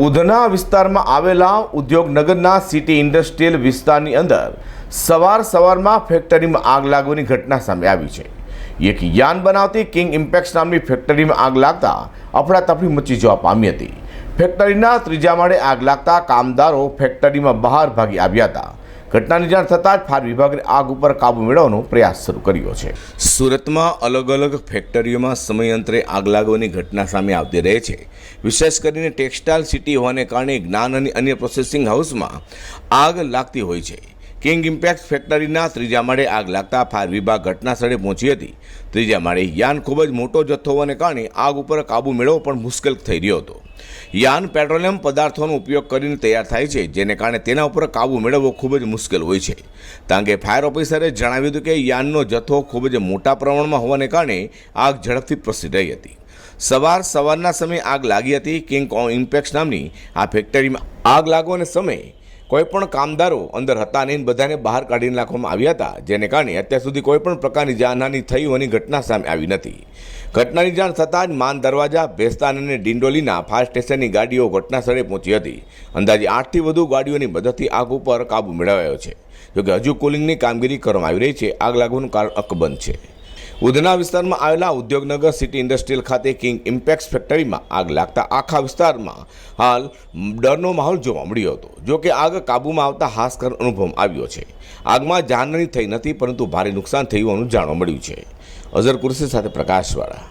ઉધના વિસ્તારમાં આવેલા ઉદ્યોગનગરના city industrial વિસ્તારની અંદર સવાર સવારમાં ફેક્ટરીમાં આગ લાગવાની ઘટના સામે આવી છે. એક યાન બનાવતી કિંગ ઇમ્પેક્સ નામની ફેક્ટરીમાં આગ લાગતા અફડાતફડી મચી જવા પામી હતી. ફેક્ટરીના ત્રીજા માળે આગ લાગતા કામદારો ફેક્ટરીમાં બહાર ભાગી આવ્યા હતા. ઘટનાની જાણ થતાં જ ફાયર વિભાગે આગ ઉપર કાબુ મેળવવાનો પ્રયાસ શરૂ કર્યો છે. સુરતમાં અલગ અલગ ફેક્ટરીઓમાં સમયાંતરે આગ લાગવાની ઘટના સામે આવતી રહે છે. વિશેષ કરીને ટેક્સટાઇલ સિટી હોવાને કારણે જ્ઞાન અને અન્ય પ્રોસેસિંગ હાઉસમાં આગ લાગતી હોય છે. કિંગ ઇમ્પેક્ટ ફેક્ટરીના ત્રીજા માળે આગ લાગતા ફાયર વિભાગ ઘટના સ્થળે પહોંચી હતી. ત્રીજા માળે યાન ખૂબ જ મોટો જથ્થો હોવાને કારણે આગ ઉપર કાબુ મેળવવો પણ મુશ્કેલ થઈ રહ્યો હતો. યાન પેટ્રોલિયમ પદાર્થોનો ઉપયોગ કરીને તૈયાર થાય છે, જેને કારણે તેના ઉપર કાબુ મેળવવો ખૂબ જ મુશ્કેલ હોય છે. તાંગે ફાયર ઓફિસરે જણાવ્યું હતું કે યાનનો જથ્થો ખૂબ જ મોટા પ્રમાણમાં હોવાને કારણે આગ ઝડપથી પ્રસરી રહી હતી. સવાર સવારના સમયે આગ લાગી હતી. કિંગ ઇમ્પેક્સ નામની આ ફેક્ટરીમાં આગ લાગવાના સમયે કોઈ પણ કામદારો અંદર હતા નહીં બધાને બહાર કાઢીને નાખવામાં આવ્યા હતા, જેને કારણે અત્યાર સુધી કોઈ પણ પ્રકારની જાનહાની થઈ હોવાની ઘટના સામે આવી નથી. ઘટનાની જાણ થતાં જ માન દરવાજા, ભેસ્તાન અને ડિંડોલીના ફાયર સ્ટેશનની ગાડીઓ ઘટના સ્થળે પહોંચી હતી. અંદાજે આઠથી વધુ ગાડીઓની મદદથી આગ ઉપર કાબુ મેળવાયો છે. જોકે હજુ કુલિંગની કામગીરી કરવામાં આવી રહી છે. આગ લાગવાનું કારણ અકબંધ છે. ઉધના વિસ્તારમાં આવેલા ઉદ્યોગનગર સિટી ઇન્ડસ્ટ્રીયલ ખાતે કિંગ ઇમ્પેક્સ ફેક્ટરીમાં આગ લાગતા આખા વિસ્તારમાં હાલ ડરનો માહોલ જોવા મળ્યો હતો. જો કે આગ કાબૂમાં આવતા હાશકર અનુભવ આવ્યો છે. આગમાં જાનહાની થઈ નથી, પરંતુ ભારે નુકસાન થયું હોવાનું જાણવા મળ્યું છે. અઝર કુરશી સાથે પ્રકાશવાળા.